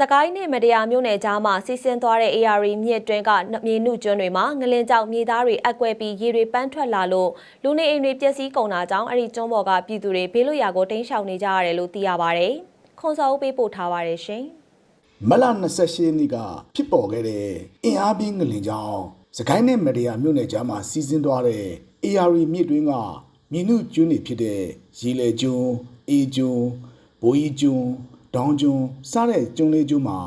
စကိုင်းနဲ့မတရားမြို့နယ်ကြားမှာစီးဆင်းသွားတဲ့ AR မြစ်တွင်းကမြေနုကျွန်းတွေမှာငလင်ကြောက်မြေသားတွေအကွဲပြီးရေတွေပန်းထွက်လာလို့လူနေအိမ်တွေပျက်စီးကုန်တာကြောင့်အဲ့ဒီကျွန်းပေါ်ကပြည်သူတွေဘေးလွတ်ရာကိုတိမ်းရှောင်နေကြရတယ်လို့သိရပါဗျ။ခွန်စောဦးပေးပို့ထားပါတယ်ရှင်။မလ28ရက်နေ့ကဖြစ်ပေါ်ခဲ့တဲ့အင်အားပြင်းငလင်ကြောင့်စကိုင်းနဲ့မရယာမြို့နယ်ကြားမှာစီးဆင်းသွားတဲ့ AR မြစ်တွင်းကမြင်းနုကျွန်းတွေဖြစ်တဲ့ရေလေကျွန်း၊အေကျွန်း၊ဘိုးကြီးကျွန်း၊ ဒေါင်းကျွန်းစတဲ့ကျွန်းလေးကျွန်းမှာ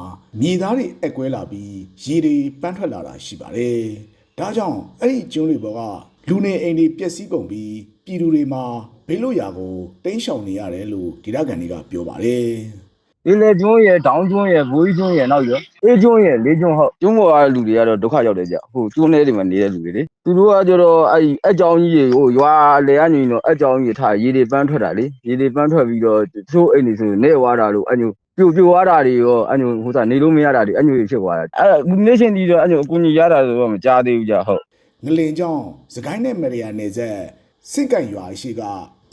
မြေသားတွေအက်ကွဲလာပြီးရေတွေပန်းထွက်လာတာရှိပါတယ်။ဒါကြောင့်အဲ့ဒီကျွန်းတွေပေါ်ကလူနေအိမ်တွေပျက်စီးကုန်ပြီးပြည်သူတွေမှာဘေးလွတ်ရာကိုတိမ်းရှောင်နေရတယ်လို့ဒေသခံတွေကပြောပါတယ်။ ဒီလေကျွန်းရယ်ဒေါင်းကျွန်းရယ်ဘိုးကြီးကျွန်းရယ်နောက်ရအေးကျွန်းရယ်လေးကျွန်းဟုတ်ကျွန်းပေါ်ကလူတွေကတော့ဒုက္ခရောက်တယ်ကြဟိုကျွန်းထဲတွေမှာနေတဲ့လူတွေလေသူတို့ကကြတော့အဲ့အကြောင်းကြီးတွေဟိုရွာလေကနေတော့အကြောင်းကြီးထားရေတွေပန်းထွက်တာလေရေတွေပန်းထွက်ပြီးတော့သူတို့အိမ်တွေဆိုနေဝါတာလို့အညိုပြိုပြိုသွားတာတွေရောအညိုဟိုစားနေလို့မရတာတွေအညိုဖြစ်သွားတာအဲ့ဒါနေရှင်ဒီတော့အညိုအကူကြီးရတာဆိုတော့မကြသေးဘူးကြဟုတ်ငလင်ကြောင့်စကိုင်းနဲ့မရယာနယ်ဆက်စင့်ကန်ရွာရှိက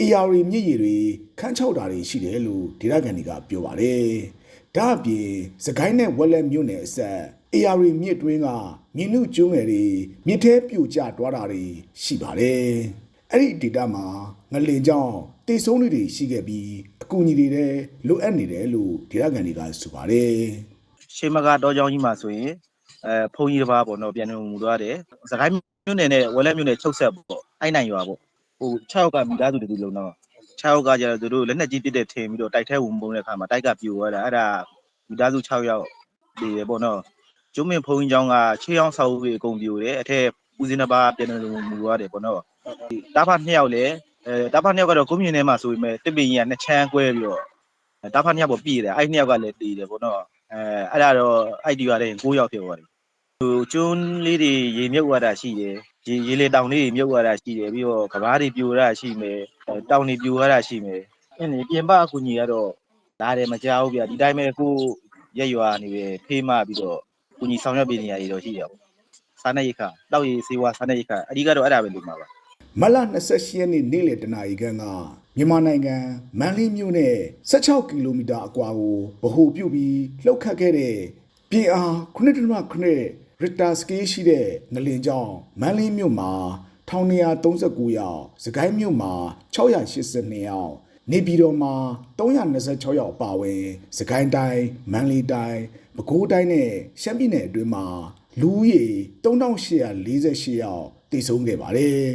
AR မြစ်ရည်တွေခန်းချောက်တာတွေရှိတယ်လို့ဒေသခံတွေကပြောပါတယ်။ဒါအပြင်စကိုင်းနဲ့ဝက်လက်မြို့နယ်အဆက် AR မြစ်တွင်းကမြင်းနုကျွန်းငယ်တွေမြစ်ထဲပြိုကျသွားတာတွေရှိပါတယ်။အဲ့ဒီဒေတာမှာငလင်ကြောင့်တိတ်ဆုံးတွေရှိခဲ့ပြီးအကူအညီတွေလည်းလိုအပ်နေတယ်လို့ဒေသခံတွေကဆိုပါတယ်ရှေးမကတော့ကြောင်းကြီးမှာဆိုရင်အဲဖုန်းကြီးတစ်ပါးပေါ့နော်ပြန်နေမူသွားတယ်စကိုင်းမြို့နယ်နဲ့ဝက်လက်မြို့နယ်ချုပ်ဆက်ပေါ့အိုက်နိုင်ရွာပေါ့ ဟို6ယောက်ကမိသားစုတူလုံးတော့6ယောက်ကကျတော့သူတို့လက်နဲ့ကြီးပစ်တဲ့ထင်ပြီးတော့တိုက်ထဲဝင်ပုံတဲ့အခါမှာတိုက်ကပြိုသွားတာအဲ့ဒါမိသားစု6ယောက်ဒီရပေါ့နော်ကျုံးမင်းဖုန်းကြီးเจ้าက6ယောက်ဆောက်ပြီးအကုန်ပြိုတယ်အထက်ဦးစင်းတစ်ပါးပြန်နေမူသွားတယ်ပေါ့နော်တာဖာ2ယောက်လည်းအဲတာဖာ2ယောက်ကတော့ကွန်မြူနတီမှာဆိုပေမဲ့တစ်ပင်ကြီးကနှစ်ချမ်းကွဲပြီးတော့တာဖာ2ယောက်ပေါ်ပြည်တယ်အဲ့2ယောက်ကလည်းတည်တယ်ပေါ့နော် အဲအဲ့ဒါတော့အိုက်ဒီရတယ်9ရောက်ဖြစ်သွားတယ်ဟိုကျွန်းလေးတွေရေမြုပ်သွားတာရှိတယ် ရေရေလေတောင်လေးတွေမြုပ်သွားတာရှိတယ်ပြီးတော့ကဘားတွေပြိုတာရှိမယ်အဲတောင်တွေပြိုသွားတာရှိမယ်အဲ့ဒီပြင်ပအကူကြီးကတော့ဒါတယ်မကြောက်ဘူးဗျဒီတိုင်းပဲကိုရက်ရွာနေပဲဖေးမပြီးတော့ကူညီဆောင်ရွက်ပေးနေရည်တော့ရှိတယ်ပေါ့စားနေရခတောက်ရည်စေဝါစားနေရခအဓိကတော့အဲ့ဒါပဲလုပ်မှာပါမလ28ရက်နေ့နေ့လယ်တနာရီခန့်ကမြန်မာနိုင်ငံမန်လေးမြို့နဲ့16ကီလိုမီတာအကွာကိုဗဟိုပြုပြီးလှုပ်ခတ်ခဲ့တဲ့ပြင်အား9.9 ရစ်တာစကေးရှိတဲ့ငလင်ကြောင့်မန်လေးမြို့မှာ1939ယောက်စကိုင်းမြို့မှာ682ယောက်နေပြည်တော်မှာ326ယောက်အပါအဝင်စကိုင်းတိုင်းမန်လေးတိုင်းပဲခူးတိုင်းနဲ့ရှမ်းပြည်နယ်အတွင်းမှာလူဦးရေ3848ယောက်တည်ဆုံးခဲ့ပါတယ်